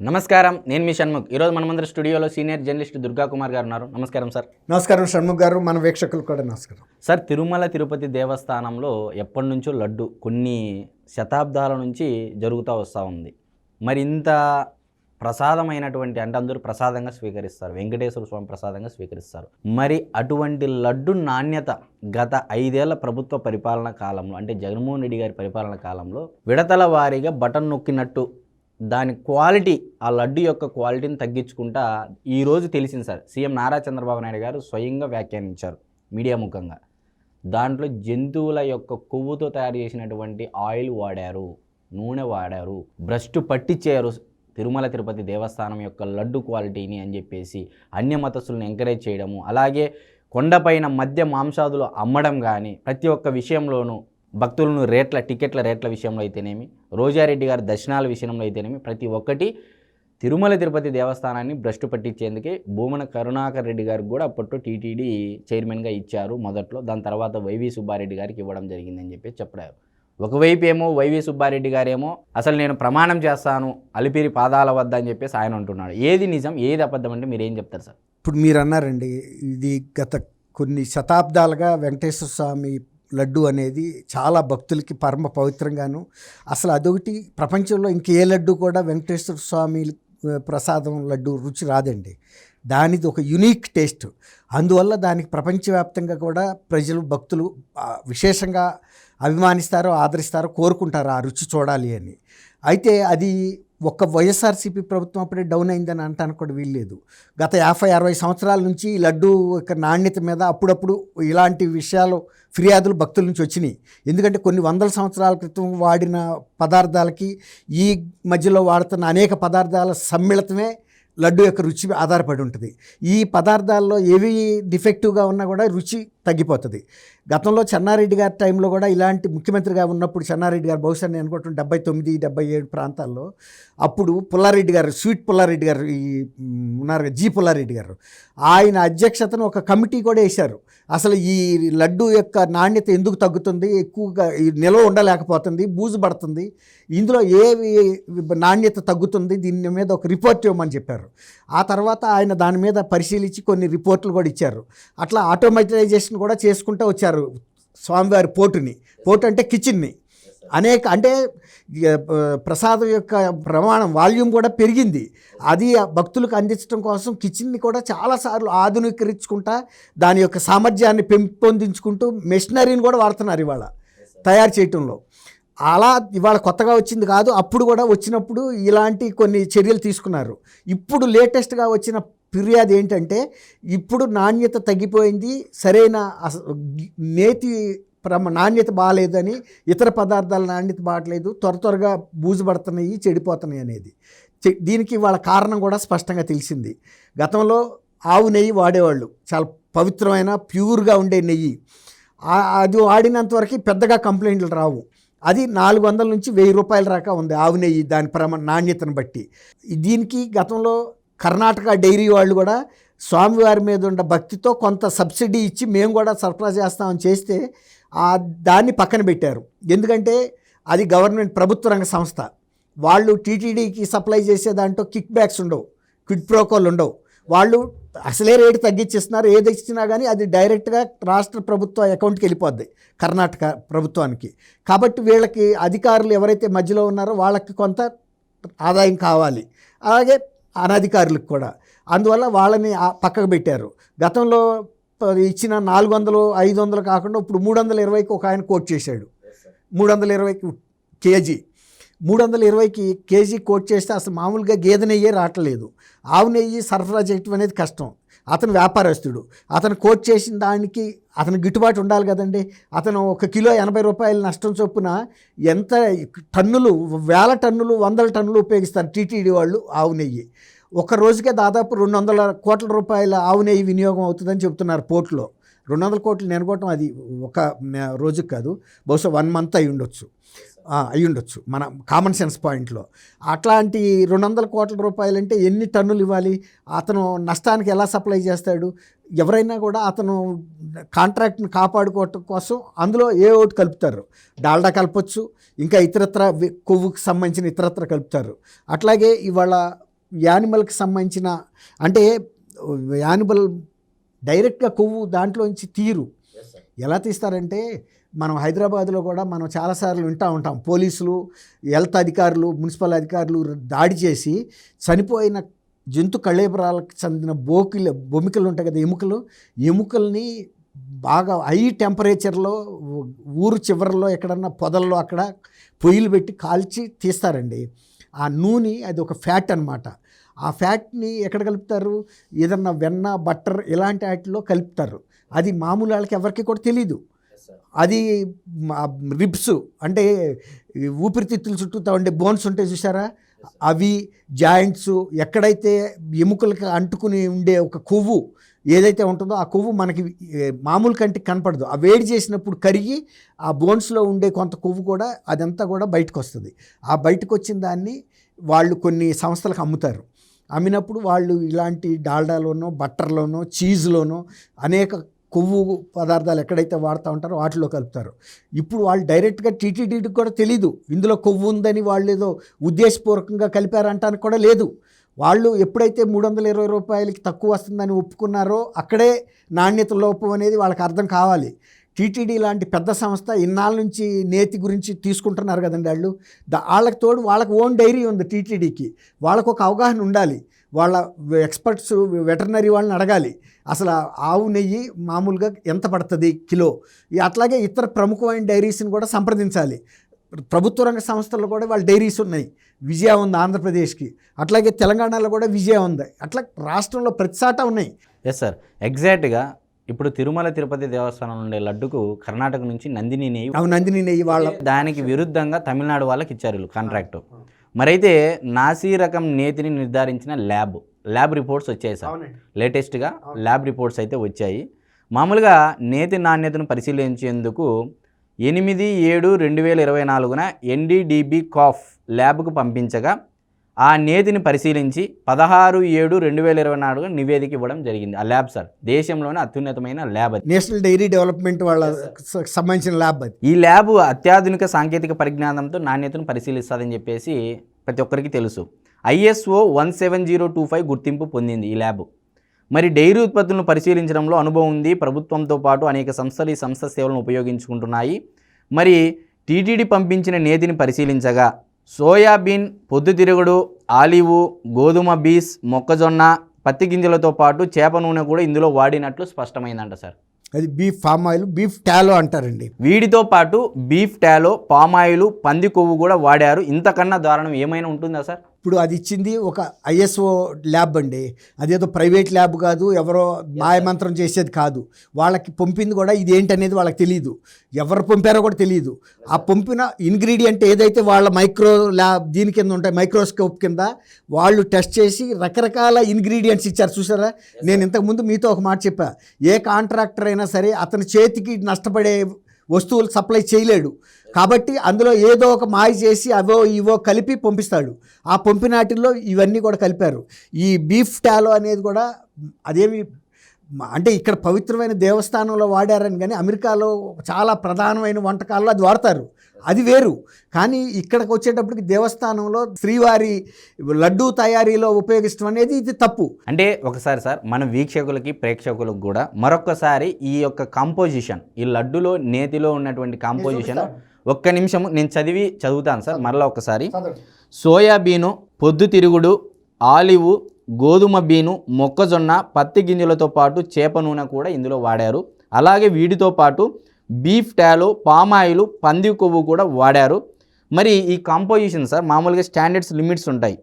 నమస్కారం నేను మీ షణ్ముఖ్. ఈరోజు మనమందరం స్టూడియోలో సీనియర్ జర్నలిస్ట్ దుర్గా కుమార్ గారు ఉన్నారు. నమస్కారం సార్. నమస్కారం షణ్ముఖ్ గారు. మన వీక్షకులు కూడా నమస్కారం. సార్ తిరుమల తిరుపతి దేవస్థానంలో ఎప్పటి నుంచో లడ్డు కొన్ని శతాబ్దాల నుంచి జరుగుతూ వస్తూ ఉంది. మరి ఇంత ప్రసాదమైనటువంటి అంటే అందరూ ప్రసాదంగా స్వీకరిస్తారు. వెంకటేశ్వర స్వామి ప్రసాదంగా స్వీకరిస్తారు. మరి అటువంటి లడ్డు నాణ్యత గత ఐదేళ్ళ ప్రభుత్వ పరిపాలన కాలంలో అంటే జగన్మోహన్ రెడ్డి గారి పరిపాలన కాలంలో విడతల వారీగా బటన్ నొక్కినట్టు దాని క్వాలిటీ ఆ లడ్డు యొక్క క్వాలిటీని తగ్గించుకుంటా ఈరోజు తెలిసింది సార్. సీఎం నారా చంద్రబాబు నాయుడు గారు స్వయంగా వ్యాఖ్యానించారు మీడియా ముఖంగా. దాంట్లో జంతువుల యొక్క కొవ్వుతో తయారు చేసినటువంటి ఆయిల్ వాడారు నూనె వాడారు భ్రష్టు పట్టించారు తిరుమల తిరుపతి దేవస్థానం యొక్క లడ్డు క్వాలిటీని అని చెప్పేసి అన్య మతస్థులను ఎంకరేజ్ చేయడము అలాగే కొండపైన మద్య మాంసాదులు అమ్మడం కానీ ప్రతి ఒక్క విషయంలోనూ భక్తులను రేట్ల టికెట్ల రేట్ల విషయంలో అయితేనేమి రోజారెడ్డి గారి దర్శనాల విషయంలో అయితేనేమి ప్రతి ఒక్కటి తిరుమల తిరుపతి దేవస్థానాన్ని భ్రష్టు పట్టించేందుకే భూమన కరుణాకర్ రెడ్డి గారికి కూడా అప్పట్లో టీటీడీ చైర్మన్గా ఇచ్చారు మొదట్లో. దాని తర్వాత వైవి సుబ్బారెడ్డి గారికి ఇవ్వడం జరిగిందని చెప్పి చెప్పారు ఒకవైపు ఏమో వైవి సుబ్బారెడ్డి గారేమో అసలు నేను ప్రమాణం చేస్తాను అలిపిరి పాదాల వద్ద అని చెప్పేసి ఆయన అంటున్నాడు. ఏది నిజం ఏది అబద్ధం అంటే మీరు ఏం చెప్తారు సార్? ఇప్పుడు మీరు అన్నారండి ఇది గత కొన్ని శతాబ్దాలుగా వెంకటేశ్వర స్వామి లడ్డు అనేది చాలా భక్తులకి పరమ పవిత్రంగాను. అసలు అదొకటి ప్రపంచంలో ఇంకే లడ్డు కూడా వెంకటేశ్వర స్వామి ప్రసాదం లడ్డు రుచి రాదండి. దానిది ఒక యునీక్ టేస్ట్. అందువల్ల దానికి ప్రపంచవ్యాప్తంగా కూడా ప్రజలు భక్తులు విశేషంగా అభిమానిస్తారో ఆదరిస్తారో కోరుకుంటారు ఆ రుచి చూడాలి అని. అయితే అది ఒక్క వైఎస్ఆర్సీపీ ప్రభుత్వం అప్పుడే డౌన్ అయిందని అంటానికి కూడా వీల్లేదు గత యాభై అరవై సంవత్సరాల నుంచి ఈ లడ్డు యొక్క నాణ్యత మీద అప్పుడప్పుడు ఇలాంటి విషయాలు ఫిర్యాదులు భక్తుల నుంచి వచ్చినాయి. ఎందుకంటే కొన్ని వందల సంవత్సరాల క్రితం వాడిన పదార్థాలకి ఈ మధ్యలో వాడుతున్న అనేక పదార్థాల సమ్మిళితమే లడ్డు యొక్క రుచి ఆధారపడి ఉంటుంది. ఈ పదార్థాల్లో ఏవి డిఫెక్టివ్గా ఉన్నా కూడా రుచి తగ్గిపోతుంది. గతంలో చెన్నారెడ్డి గారి టైంలో కూడా ఇలాంటి ముఖ్యమంత్రిగా ఉన్నప్పుడు చెన్నారెడ్డి గారు బహుశా నేను అనుకుంటున్నాను డెబ్బై తొమ్మిది డెబ్బై ఏడు ప్రాంతాల్లో అప్పుడు పుల్లారెడ్డి గారు స్వీట్ పుల్లారెడ్డి గారు ఈ ఉన్నారు జీ జి పుల్లారెడ్డి గారు. ఆయన అధ్యక్షతను ఒక కమిటీ కూడా వేశారు. అసలు ఈ లడ్డు యొక్క నాణ్యత ఎందుకు తగ్గుతుంది? ఎక్కువగా నిల్వ ఉండలేకపోతుంది బూజు పడుతుంది. ఇందులో ఏ నాణ్యత తగ్గుతుంది? దీని మీద ఒక రిపోర్ట్ ఇవ్వమని చెప్పారు. ఆ తర్వాత ఆయన దాని మీద పరిశీలించి కొన్ని రిపోర్ట్లు కూడా ఇచ్చారు. అట్లా ఆటోమేటైజేషన్ కూడా చేసుకుంటూ వచ్చారు స్వామివారి పోటుని. పోటు అంటే కిచెన్ని. అనేక అంటే ప్రసాదం యొక్క ప్రమాణం వాల్యూమ్ కూడా పెరిగింది. అది భక్తులకు అందించడం కోసం కిచెన్ని కూడా చాలాసార్లు ఆధునీకరించుకుంటా దాని యొక్క సామర్థ్యాన్ని పెంపొందించుకుంటూ మెషినరీని కూడా వాడుతున్నారు ఇవాళ తయారు చేయటంలో. అలా ఇవాళ కొత్తగా వచ్చింది కాదు అప్పుడు కూడా వచ్చినప్పుడు ఇలాంటి కొన్ని చర్యలు తీసుకున్నారు. ఇప్పుడు లేటెస్ట్గా వచ్చిన ఫిర్యాదు ఏంటంటే ఇప్పుడు నాణ్యత తగ్గిపోయింది సరైన నేతి ప్రమ నాణ్యత బాగాలేదని ఇతర పదార్థాల నాణ్యత బాగలేదు త్వర త్వరగా బూజు పడుతున్నాయి చెడిపోతున్నాయి అనేది. దీనికి వాళ్ళ కారణం కూడా స్పష్టంగా తెలిసింది. గతంలో ఆవు నెయ్యి వాడేవాళ్ళు. చాలా పవిత్రమైన ప్యూర్గా ఉండే నెయ్యి. అది వాడినంత వరకు పెద్దగా కంప్లైంట్లు రావు. అది నాలుగు వందల నుంచి వెయ్యి రూపాయల దాకా ఉంది ఆవు నెయ్యి దాని ప్రమ నాణ్యతను బట్టి. దీనికి గతంలో కర్ణాటక డైరీ వాళ్ళు కూడా స్వామివారి మీద ఉన్న భక్తితో కొంత సబ్సిడీ ఇచ్చి మేము కూడా సరఫరా చేస్తామని చేస్తే ఆ దాన్ని పక్కన పెట్టారు. ఎందుకంటే అది గవర్నమెంట్ ప్రభుత్వ రంగ సంస్థ. వాళ్ళు టీటీడీకి సప్లై చేసే దాంట్లో కిక్ బ్యాక్స్ ఉండవు. క్విడ్ ప్రోకోలు ఉండవు. వాళ్ళు అసలే రేటు తగ్గించిస్తున్నారు. ఏది ఇచ్చినా కానీ అది డైరెక్ట్గా రాష్ట్ర ప్రభుత్వ అకౌంట్కి వెళ్ళిపోద్ది. కర్ణాటక ప్రభుత్వానికి. కాబట్టి వీళ్ళకి అధికారులు ఎవరైతే మధ్యలో ఉన్నారో వాళ్ళకి కొంత ఆదాయం కావాలి. అలాగే అనధికారులకు కూడా. అందువల్ల వాళ్ళని పక్కకు పెట్టారు. గతంలో ఇచ్చిన నాలుగు వందలు ఐదు వందలు కాకుండా ఇప్పుడు మూడు వందల ఇరవైకి ఒక ఆయన కోట్ చేశాడు. మూడు వందల ఇరవైకి కేజీ. మూడు వందల ఇరవైకి కేజీ కోట్ చేస్తే అసలు మామూలుగా గేదె నెయ్యే రావట్లేదు. ఆవు నెయ్యి సరఫరా చేయటం అనేది కష్టం. అతను వ్యాపారస్తుడు. అతను కోట్ చేసిన దానికి అతను గిట్టుబాటు ఉండాలి కదండి. అతను ఒక కిలో ఎనభై రూపాయల నష్టం చొప్పున ఎంత టన్నులు వేల టన్నులు వందల టన్నులు ఉపయోగిస్తారు టీటీడీ వాళ్ళు ఆవు నెయ్యి. ఒక రోజుకే దాదాపు రెండు వందల కోట్ల రూపాయల ఆవు నెయ్యి వినియోగం అవుతుందని చెప్తున్నారు పోర్టులో. రెండు వందల కోట్లు నెనగొట్టడం అది ఒక రోజుకి కాదు. బహుశా వన్ మంత్ అయి ఉండొచ్చు. అయి ఉండొచ్చు మన కామన్ సెన్స్ పాయింట్లో అట్లాంటి రెండు వందల కోట్ల రూపాయలు అంటే ఎన్ని టన్నులు ఇవ్వాలి? అతను నష్టానికి ఎలా సప్లై చేస్తాడు? ఎవరైనా కూడా అతను కాంట్రాక్ట్ని కాపాడుకోవటం కోసం అందులో ఏ ఒకటి కలుపుతారు? డాల్డా కలపచ్చు ఇంకా ఇతరత్ర కొవ్వుకి సంబంధించిన ఇతరత్ర కలుపుతారు. అట్లాగే ఇవాళ యానిమల్కి సంబంధించిన అంటే యానిమల్ డైరెక్ట్గా కొవ్వు దాంట్లోంచి తీరు. ఎలా తీస్తారంటే మనం హైదరాబాద్లో కూడా మనం చాలాసార్లు వింటూ ఉంటాం. పోలీసులు హెల్త్ అధికారులు మున్సిపల్ అధికారులు దాడి చేసి చనిపోయిన జంతు కళేబరాలకు చెందిన బోకిలు బొమ్మికలు ఉంటాయి కదా ఎముకలు. ఎముకల్ని బాగా హై టెంపరేచర్లో ఊరు చివరిలో ఎక్కడన్నా పొదల్లో అక్కడ పొయ్యిలు పెట్టి కాల్చి తీస్తారండి. ఆ నూనె అది ఒక ఫ్యాట్ అన్నమాట. ఆ ఫ్యాట్ని ఎక్కడ కలుపుతారు? ఏదన్నా వెన్న బట్టర్ ఇలాంటి వాటిలో కలుపుతారు. అది మామూలు వాళ్ళకి ఎవరికి కూడా తెలియదు అది రిబ్స్ అంటే ఊపిరితిత్తులు ఊపిరితిత్తుల చుట్టూ ఉండే బోన్స్ ఉంటాయి చూసారా అవి జాయింట్స్ ఎక్కడైతే ఎముకలకు అంటుకుని ఉండే ఒక కొవ్వు ఏదైతే ఉంటుందో ఆ కొవ్వు మనకి మామూలు కంటికి కనపడదు. ఆ వేడి చేసినప్పుడు కరిగి ఆ బోన్స్లో ఉండే కొంత కొవ్వు కూడా అదంతా కూడా బయటకు వస్తుంది ఆ బయటకు వచ్చిన దాన్ని వాళ్ళు కొన్ని సంస్థలకు అమ్ముతారు. అమ్మినప్పుడు వాళ్ళు ఇలాంటి డాల్డాలోనో బట్టర్లోనో చీజ్లోనో అనేక కొవ్వు పదార్థాలు ఎక్కడైతే వాడుతూ ఉంటారో వాటిలో కలుపుతారు. ఇప్పుడు వాళ్ళు డైరెక్ట్గా టీటీడీకి కూడా తెలీదు. ఇందులో కొవ్వు ఉందని వాళ్ళు ఏదో ఉద్దేశపూర్వకంగా కలిపారంటానికి కూడా లేదు. వాళ్ళు ఎప్పుడైతే మూడు వందల ఇరవై రూపాయలకి తక్కువ వస్తుందని ఒప్పుకున్నారో అక్కడే నాణ్యత లోపం అనేది వాళ్ళకి అర్థం కావాలి. టీటీడీ లాంటి పెద్ద సంస్థ ఇన్నాళ్ళ నుంచి నేతి గురించి తీసుకుంటున్నారు కదండి వాళ్ళు. వాళ్ళకి తోడు వాళ్ళకి ఓన్ డైరీ ఉంది టీటీడీకి. వాళ్ళకు ఒక అవగాహన ఉండాలి. వాళ్ళ ఎక్స్పర్ట్స్ వెటర్నరీ వాళ్ళని అడగాలి. అసలు ఆవు నెయ్యి మామూలుగా ఎంత పడుతుంది కిలో? అట్లాగే ఇతర ప్రముఖమైన డైరీస్ని కూడా సంప్రదించాలి. ప్రభుత్వ రంగ సంస్థల్లో కూడా వాళ్ళ డైరీస్ ఉన్నాయి. విజయ ఉంది ఆంధ్రప్రదేశ్కి. అట్లాగే తెలంగాణలో కూడా విజయ ఉంది. అట్లా రాష్ట్రంలో ప్రతి చాట ఉన్నాయి. ఎస్ సార్ ఎగ్జాక్ట్గా ఇప్పుడు తిరుమల తిరుపతి దేవస్థానం ఉండే లడ్డుకు కర్ణాటక నుంచి నందిని నెయ్యి నందిని నెయ్యి వాళ్ళ దానికి విరుద్ధంగా తమిళనాడు వాళ్ళకి ఇచ్చారు కాంట్రాక్ట్. మరైతే నాసీ రకం నేతిని నిర్ధారించిన ల్యాబ్ ల్యాబ్ రిపోర్ట్స్ వచ్చాయి సార్. లేటెస్ట్గా ల్యాబ్ రిపోర్ట్స్ అయితే వచ్చాయి. మామూలుగా నేతి నాణ్యతను పరిశీలించేందుకు ఎనిమిది ఏడు రెండు వేల ఇరవై నాలుగున ఎన్డీడీబీ కాఫ్ ల్యాబ్కు పంపించగా ఆ నేతిని పరిశీలించి పదహారు ఏడు రెండు వేల ఇరవై నాలుగు నివేదిక ఇవ్వడం జరిగింది. ఆ ల్యాబ్ సార్ దేశంలోనే అత్యున్నతమైన ల్యాబ్ అది. నేషనల్ డైరీ డెవలప్మెంట్ వాళ్ళ సంబంధించిన ల్యాబ్ అది. ఈ ల్యాబ్ అత్యాధునిక సాంకేతిక పరిజ్ఞానంతో నాణ్యతను పరిశీలిస్తుందని చెప్పేసి ప్రతి ఒక్కరికి తెలుసు. ISO one seven zero two five గుర్తింపు పొందింది ఈ ల్యాబ్. మరి డైరీ ఉత్పత్తులను పరిశీలించడంలో అనుభవం ఉంది. ప్రభుత్వంతో పాటు అనేక సంస్థలు ఈ సంస్థ సేవలను ఉపయోగించుకుంటున్నాయి. మరి టీటీడీ పంపించిన నేతిని పరిశీలించగా సోయాబీన్ పొద్దుతిరుగుడు ఆలివు గోధుమ బీస్ మొక్కజొన్న పత్తి గింజలతో పాటు చేప నూనె కూడా ఇందులో వాడినట్లు స్పష్టమైందంట సార్. అది beef palm oil beef tallow అంటారండి. వీటితో పాటు బీఫ్ టాలో పామాయిల్ పంది కొవ్వు కూడా వాడారు. ఇంతకన్నా దారుణం ఏమైనా ఉంటుందా సార్? ఇప్పుడు అది ఇచ్చింది ఒక ఐఎస్ఓ ల్యాబ్ అండి. అదేదో ప్రైవేట్ ల్యాబ్ కాదు ఎవరో మాయమంత్రం చేసేది కాదు. వాళ్ళకి పంపింది కూడా ఇది ఏంటనేది వాళ్ళకి తెలియదు ఎవరు పంపారో కూడా తెలియదు ఆ పంపిన ఇంగ్రీడియంట్ ఏదైతే వాళ్ళ మైక్రో ల్యాబ్ దీని కింద ఉంటాయి మైక్రోస్కోప్ కింద వాళ్ళు టెస్ట్ చేసి రకరకాల ఇంగ్రీడియంట్స్ ఇచ్చారు. చూసారా? నేను ఇంతకుముందు మీతో ఒక మాట చెప్పా. ఏ కాంట్రాక్టర్ అయినా సరే అతని చేతికి నష్టపడే వస్తువులు సప్లై చేయలేడు. కాబట్టి అందులో ఏదో ఒక మాయ చేసి అవో ఇవో కలిపి పంపిస్తాడు. ఆ పంపినాటిల్లో ఇవన్నీ కూడా కలిపారు. ఈ బీఫ్ టాలో అనేది కూడా అదేమి అంటే ఇక్కడ పవిత్రమైన దేవస్థానంలో వాడారని కానీ అమెరికాలో చాలా ప్రధానమైన వంటకాల్లో అది వాడతారు. అది వేరు. కానీ ఇక్కడికి వచ్చేటప్పటికి దేవస్థానంలో శ్రీవారి లడ్డూ తయారీలో ఉపయోగించడం అనేది ఇది తప్పు. అంటే ఒకసారి సార్ మన వీక్షకులకి ప్రేక్షకులకు కూడా మరొకసారి ఈ యొక్క కాంపోజిషన్ ఈ లడ్డులో నేతిలో ఉన్నటువంటి కాంపోజిషన్ ఒక్క నిమిషం నేను చదివి చదువుతాను సార్ మరలా ఒకసారి సోయాబీను పొద్దుతిరుగుడు ఆలివు గోధుమ బీను మొక్కజొన్న పత్తి గింజలతో పాటు చేప నూనె కూడా ఇందులో వాడారు. అలాగే వీటితో పాటు బీఫ్ టాలో పామాయిల్ పంది కొవ్వు కూడా వాడారు. మరి ఈ కాంపోజిషన్ సార్ మామూలుగా స్టాండర్డ్స్ లిమిట్స్ ఉంటాయి.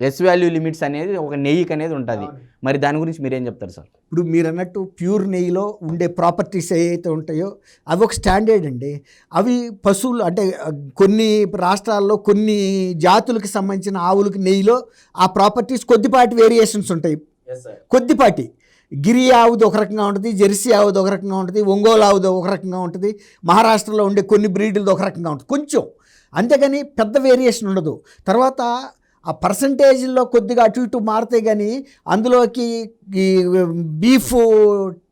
ఎస్ వాల్యూ లిమిట్స్ అనేది ఒక నెయ్యికి అనేది ఉంటుంది. మరి దాని గురించి మీరేం చెప్తారు సార్? ఇప్పుడు మీరు అన్నట్టు ప్యూర్ నెయ్యిలో ఉండే ప్రాపర్టీస్ ఏవైతే ఉంటాయో అవి ఒక స్టాండర్డ్ అండి. అవి పశువులు అంటే కొన్ని రాష్ట్రాల్లో కొన్ని జాతులకు సంబంధించిన ఆవులకి నెయ్యిలో ఆ ప్రాపర్టీస్ కొద్దిపాటి వేరియేషన్స్ ఉంటాయి. కొద్దిపాటి. గిరి ఆవుది ఒక రకంగా ఉంటుంది జెర్సీ ఆవుది ఒక రకంగా ఉంటుంది ఒంగోలు ఆవుది ఒక రకంగా ఉంటుంది మహారాష్ట్రలో ఉండే కొన్ని బ్రీడ్లది ఒక రకంగా ఉంటుంది. కొంచెం. అంతేగాని పెద్ద వేరియేషన్ ఉండదు. తర్వాత ఆ పర్సంటేజ్లో కొద్దిగా అటు ఇటు మారితే కానీ అందులోకి ఈ బీఫ్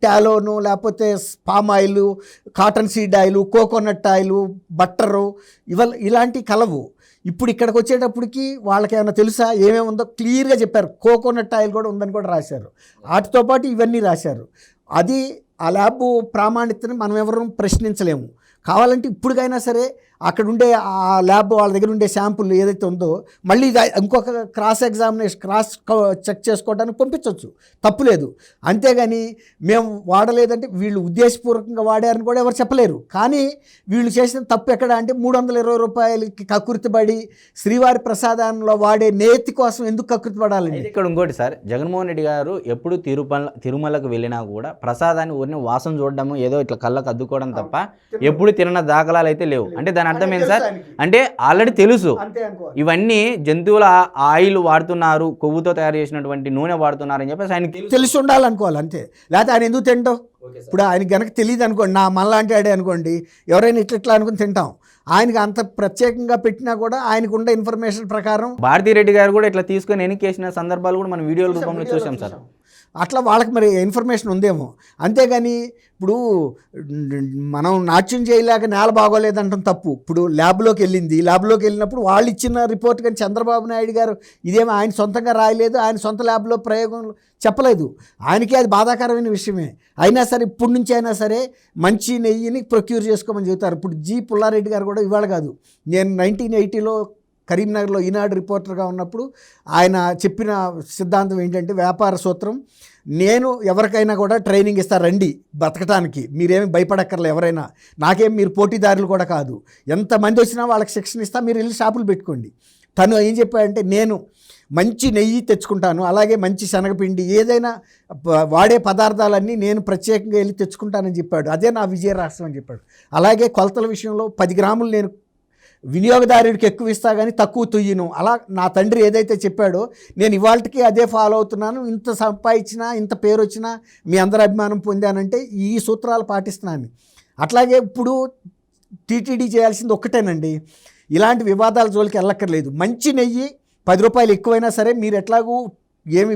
టాలోను లేకపోతే palm oil cotton seed oil coconut oil butter ఇవ ఇలాంటి కలవు. ఇప్పుడు ఇక్కడికి వచ్చేటప్పటికి వాళ్ళకి ఏమైనా తెలుసా? ఏమేమి ఉందో? క్లియర్గా చెప్పారు. కోకోనట్ ఆయిల్ కూడా ఉందని కూడా రాశారు. వాటితో పాటు ఇవన్నీ రాశారు. అది ఆ ల్యాబ్ ప్రామాణితని మనం ఎవరూ ప్రశ్నించలేము. కావాలంటే ఇప్పటికైనా సరే అక్కడ ఉండే ఆ ల్యాబ్ వాళ్ళ దగ్గర ఉండే శాంపుల్ ఏదైతే ఉందో మళ్ళీ ఇంకొక క్రాస్ ఎగ్జామినేషన్ క్రాస్ చెక్ చేసుకోవడానికి పంపించవచ్చు తప్పులేదు అంతేగాని మేము వాడలేదంటే వీళ్ళు ఉద్దేశపూర్వకంగా వాడారని కూడా ఎవరు చెప్పలేరు. కానీ వీళ్ళు చేసిన తప్పు ఎక్కడ అంటే మూడు వందల ఇరవై రూపాయలకి కకృతిపడి శ్రీవారి ప్రసాదంలో వాడే నేతి కోసం ఎందుకు కకృతిపడాలండి ఇక్కడ ఇంకోటి సార్ జగన్మోహన్ రెడ్డి గారు ఎప్పుడు తిరుపల తిరుమలకు వెళ్ళినా కూడా ప్రసాదాన్ని ఊరిని వాసన చూడడము ఏదో ఇట్లా కళ్ళకు అద్దుకోవడం తప్ప ఎప్పుడు తిన్న దాఖలాలు అయితే లేవు. అంటే దాని అర్థం ఏంటి సార్? అంటే ఆల్రెడీ తెలుసు. ఇవన్నీ జంతువుల ఆయిల్ వాడుతున్నారు కొవ్వుతో తయారు చేసినటువంటి నూనె వాడుతున్నారు అని చెప్పేసి ఆయనకి తెలుసు. ఉండాలనుకోవాలి అంతే. లేకపోతే ఆయన ఎందుకు తింటాం? ఇప్పుడు ఆయన గనక తెలియదు అనుకోండి నా మళ్ళాంటి ఆడే అనుకోండి ఎవరైనా ఇట్లా ఇట్లా అనుకుని తింటాం. ఆయనకి అంత ప్రత్యేకంగా పెట్టినా కూడా ఆయనకు ఉండే ఇన్ఫర్మేషన్ ప్రకారం భారతీ రెడ్డి గారు కూడా ఇట్లా తీసుకొని వెనక్కి సందర్భాలు కూడా మనం వీడియోల రూపంలో చూసాం సార్. అట్లా వాళ్ళకి మరి ఇన్ఫర్మేషన్ ఉందేమో. అంతేగాని ఇప్పుడు మనం నాట్యం చేయలేక నేల బాగోలేదంటాం తప్పు. ఇప్పుడు ల్యాబ్లోకి వెళ్ళింది. ల్యాబ్లోకి వెళ్ళినప్పుడు వాళ్ళు ఇచ్చిన రిపోర్ట్ కానీ చంద్రబాబు నాయుడు గారు ఇదేమో ఆయన సొంతంగా రాయలేదు ఆయన సొంత ల్యాబ్లో ప్రయోగం చెప్పలేదు. ఆయనకి అది బాధాకరమైన విషయమే. అయినా సరే ఇప్పటి నుంచి అయినా సరే మంచి నెయ్యిని ప్రొక్యూర్ చేసుకోమని చెబుతారు. ఇప్పుడు జి పుల్లారెడ్డి గారు కూడా ఇవాళ కాదు. నేను నైన్టీన్ ఎయిటీలో కరీంనగర్లో ఈనాడు రిపోర్టర్గా ఉన్నప్పుడు ఆయన చెప్పిన సిద్ధాంతం ఏంటంటే వ్యాపార సూత్రం నేను ఎవరికైనా కూడా ట్రైనింగ్ ఇస్తా రండి బతకటానికి. మీరేమి భయపడక్కర్లే ఎవరైనా. నాకేం మీరు పోటీదారులు కూడా కాదు. ఎంతమంది వచ్చినా వాళ్ళకి శిక్షణ ఇస్తా మీరు వెళ్ళి షాపులు పెట్టుకోండి. తను ఏం చెప్పాడంటే నేను మంచి నెయ్యి తెచ్చుకుంటాను అలాగే మంచి శనగపిండి ఏదైనా వాడే పదార్థాలన్నీ నేను ప్రత్యేకంగా వెళ్ళి తెచ్చుకుంటానని చెప్పాడు. అదే నా విజయ రహస్యం అని చెప్పాడు. అలాగే కొలతల విషయంలో పది గ్రాములు నేను వినియోగదారుడికి ఎక్కువ ఇస్తా కానీ తక్కువ తుయ్యను. అలా నా తండ్రి ఏదైతే చెప్పాడో నేను ఇవాళకి అదే ఫాలో అవుతున్నాను. ఇంత సంపాదించినా ఇంత పేరు వచ్చినా మీ అందరి అభిమానం పొందానంటే ఈ సూత్రాలు పాటిస్తున్నాను అట్లాగే ఇప్పుడు టీటీడీ చేయాల్సింది ఒక్కటేనండి. ఇలాంటి వివాదాల జోలికి వెళ్ళక్కర్లేదు. మంచి నెయ్యి పది రూపాయలు ఎక్కువైనా సరే మీరు ఎట్లాగూ ఏమి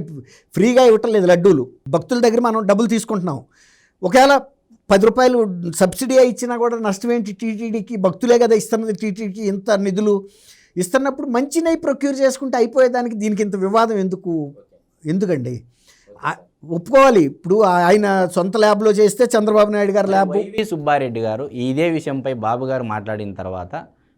ఫ్రీగా ఇవ్వట్లేదు లడ్డూలు. భక్తుల దగ్గర మనం డబ్బులు తీసుకుంటున్నాం. ఒకవేళ పది రూపాయలు సబ్సిడీ ఇచ్చినా కూడా నష్టం ఏంటి? టీటీడీకి భక్తులే కదా ఇస్తున్నది. టీటీడీకి ఇంత నిధులు ఇస్తున్నప్పుడు మంచి నెయ్యి ప్రొక్యూర్ చేసుకుంటే అయిపోయేదానికి దీనికి ఇంత వివాదం ఎందుకు? ఎందుకండి? ఒప్పుకోవాలి. ఇప్పుడు ఆయన సొంత ల్యాబ్లో చేస్తే చంద్రబాబు నాయుడు గారి ల్యాబ్. సుబ్బారెడ్డి గారు ఇదే విషయంపై బాబు గారు మాట్లాడిన తర్వాత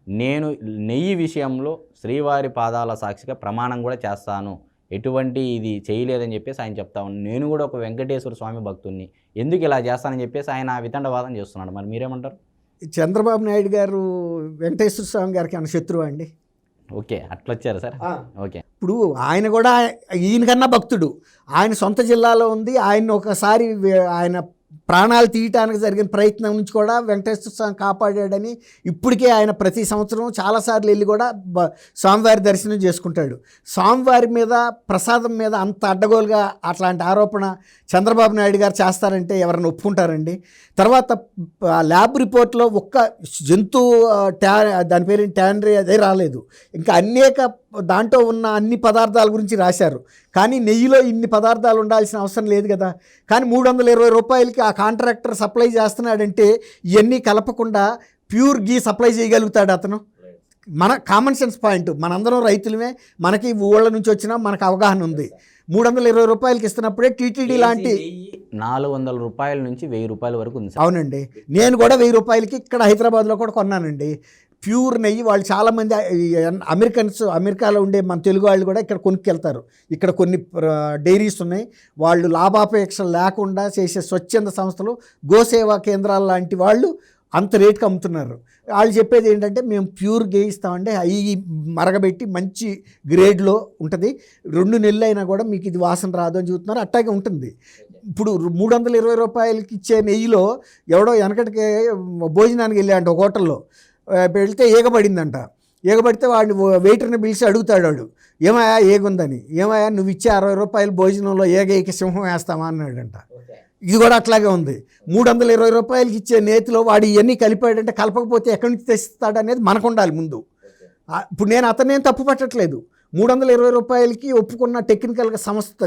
నేను నెయ్యి విషయంలో శ్రీవారి పాదాల సాక్షిగా ప్రమాణం కూడా చేస్తాను. ఎటువంటి ఇది చేయలేదని చెప్పేసి ఆయన చెప్తా ఉన్నాను నేను కూడా ఒక వెంకటేశ్వర స్వామి భక్తుడిని ఎందుకు ఇలా చేస్తానని చెప్పేసి ఆయన వితండవాదం చేస్తున్నాడు. మరి మీరేమంటారు? చంద్రబాబు నాయుడు గారు వెంకటేశ్వర స్వామి గారికి ఏమైనా శత్రువా అండి? ఓకే అట్లా వచ్చారు సార్ ఓకే. ఇప్పుడు ఆయన కూడా ఈయనకన్నా భక్తుడు. ఆయన సొంత జిల్లాలో ఉంది. ఆయన ఒకసారి ఆయన ప్రాణాలు తీయటానికి జరిగిన ప్రయత్నం నుంచి కూడా వెంకటేశ్వర స్వామి కాపాడాడని ఇప్పటికే ఆయన ప్రతి సంవత్సరం చాలాసార్లు వెళ్ళి కూడా స్వామివారి దర్శనం చేసుకుంటాడు. స్వామివారి మీద ప్రసాదం మీద అంత అడ్డగోలుగా అట్లాంటి ఆరోపణ చంద్రబాబు నాయుడు గారు చేస్తారంటే ఎవరైనా ఒప్పుకుంటారండి. తర్వాత ఆ ల్యాబ్ రిపోర్ట్లో ఒక్క జంతు ట్యా దాని పేరు ట్యాన్రీ అదే రాలేదు. ఇంకా అనేక దాంట్లో ఉన్న అన్ని పదార్థాల గురించి రాశారు. కానీ నెయ్యిలో ఇన్ని పదార్థాలు ఉండాల్సిన అవసరం లేదు కదా. కానీ మూడు వందల ఇరవై రూపాయలకి ఆ కాంట్రాక్టర్ సప్లై చేస్తున్నాడంటే ఇవన్నీ కలపకుండా ప్యూర్ గీ సప్లై చేయగలుగుతాడు అతను. మన కామన్ సెన్స్ పాయింట్. మనందరం రైతులమే. మనకి ఊళ్ళ నుంచి వచ్చినా మనకు అవగాహన ఉంది. మూడు వందల ఇరవై రూపాయలకి ఇస్తున్నప్పుడే టీటీడీ లాంటి నాలుగు వందల రూపాయల నుంచి వెయ్యి రూపాయల వరకు ఉంది అవునండి. నేను కూడా వెయ్యి రూపాయలకి ఇక్కడ హైదరాబాద్లో కూడా కొన్నానండి. ప్యూర్ నెయ్యి వాళ్ళు చాలామంది అమెరికన్స్ అమెరికాలో ఉండే మన తెలుగు వాళ్ళు కూడా ఇక్కడ కొనుక్కెళ్తారు. ఇక్కడ కొన్ని డైరీస్ ఉన్నాయి. వాళ్ళు లాభాపేక్ష లేకుండా చేసే స్వచ్ఛంద సంస్థలు గోసేవా కేంద్రాలు లాంటి వాళ్ళు అంత రేటుకి అమ్ముతున్నారు. వాళ్ళు చెప్పేది ఏంటంటే మేము ప్యూర్ గే ఇస్తామంటే అవి మరగబెట్టి మంచి గ్రేడ్లో ఉంటుంది. రెండు నెలలు అయినా కూడా మీకు ఇది వాసన రాదు అని చూస్తున్నారు అట్టాగే ఉంటుంది. ఇప్పుడు మూడు వందల ఇరవై రూపాయలకి ఇచ్చే నెయ్యిలో ఎవడో వెనకటికి భోజనానికి వెళ్ళాడు ఒక హోటల్లో. వెళ్తే ఏగబడిందంట. ఏగబడితే వాడిని వెయిటర్ని పిలిచి అడుగుతాడు వాడు. ఏమయ్యా ఏగుందని? ఏమయ్యా నువ్వు ఇచ్చే అరవై రూపాయలు భోజనంలో ఏగైక సింహం వేస్తామా అన్నాడంట. ఇది కూడా అట్లాగే ఉంది. మూడు వందల ఇరవై రూపాయలకి ఇచ్చే నేతిలో వాడు ఇవన్నీ కలిపాడంటే కలపకపోతే ఎక్కడి నుంచి తెస్తాడు అనేది మనకు ఉండాలి ముందు ఇప్పుడు నేను అతనేం తప్పు పట్టట్లేదు. మూడు వందల ఇరవై రూపాయలకి ఒప్పుకున్న టెక్నికల్గా సంస్థ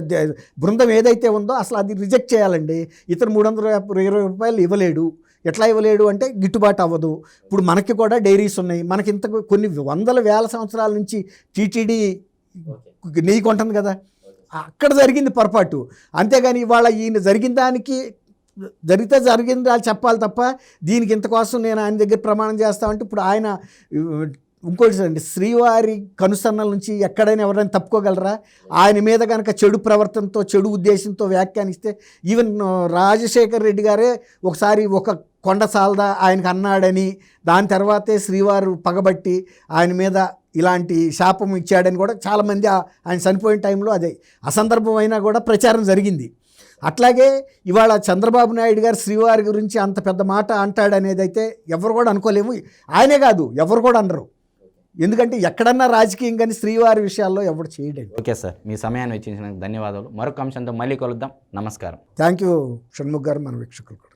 బృందం ఏదైతే ఉందో అసలు అది రిజెక్ట్ చేయాలండి. ఇతను మూడు వందల ఇరవై రూపాయలు ఇవ్వలేడు. ఎట్లా ఇవ్వలేడు అంటే గిట్టుబాటు అవ్వదు. ఇప్పుడు మనకి కూడా డైరీస్ ఉన్నాయి. మనకి ఇంత కొన్ని వందల వేల సంవత్సరాల నుంచి టీటీడీ నెయ్యి కొంటుంది కదా. అక్కడ జరిగింది పొరపాటు. అంతేగాని ఇవాళ ఈయన జరిగిన దానికి జరిగితే జరిగింది చెప్పాలి తప్ప దీనికి ఇంతకోసం నేను ఆయన దగ్గర ప్రమాణం చేస్తామంటే ఇప్పుడు ఆయన ఇంకోటి అండి శ్రీవారి కనుసన్నల నుంచి ఎక్కడైనా ఎవరైనా తప్పుకోగలరా? ఆయన మీద కనుక చెడు ప్రవర్తనతో చెడు ఉద్దేశంతో వ్యాఖ్యానిస్తే ఈవెన్ రాజశేఖర్ రెడ్డి గారే ఒకసారి ఒక కొండ సాల్దా ఆయనకు అన్నాడని దాని తర్వాతే శ్రీవారు పగబట్టి ఆయన మీద ఇలాంటి శాపం ఇచ్చాడని కూడా చాలామంది ఆయన చనిపోయిన టైంలో అదే అసందర్భం అయినా కూడా ప్రచారం జరిగింది. అట్లాగే ఇవాళ చంద్రబాబు నాయుడు గారు శ్రీవారి గురించి అంత పెద్ద మాట అంటాడనేది అయితే ఎవరు కూడా అనుకోలేము. ఆయనే కాదు ఎవరు కూడా అనరు. ఎందుకంటే ఎక్కడన్నా రాజకీయం కానీ శ్రీవారి విషయాల్లో ఎవరు చేయడండి. ఓకే సార్ మీ సమయాన్ని వెచ్చించినందుకు ధన్యవాదాలు. మరొక అంశంతో మళ్ళీ కలుద్దాం. నమస్కారం. థ్యాంక్ యూ షణ్ముఖ్ గారు మన వీక్షకులు కూడా.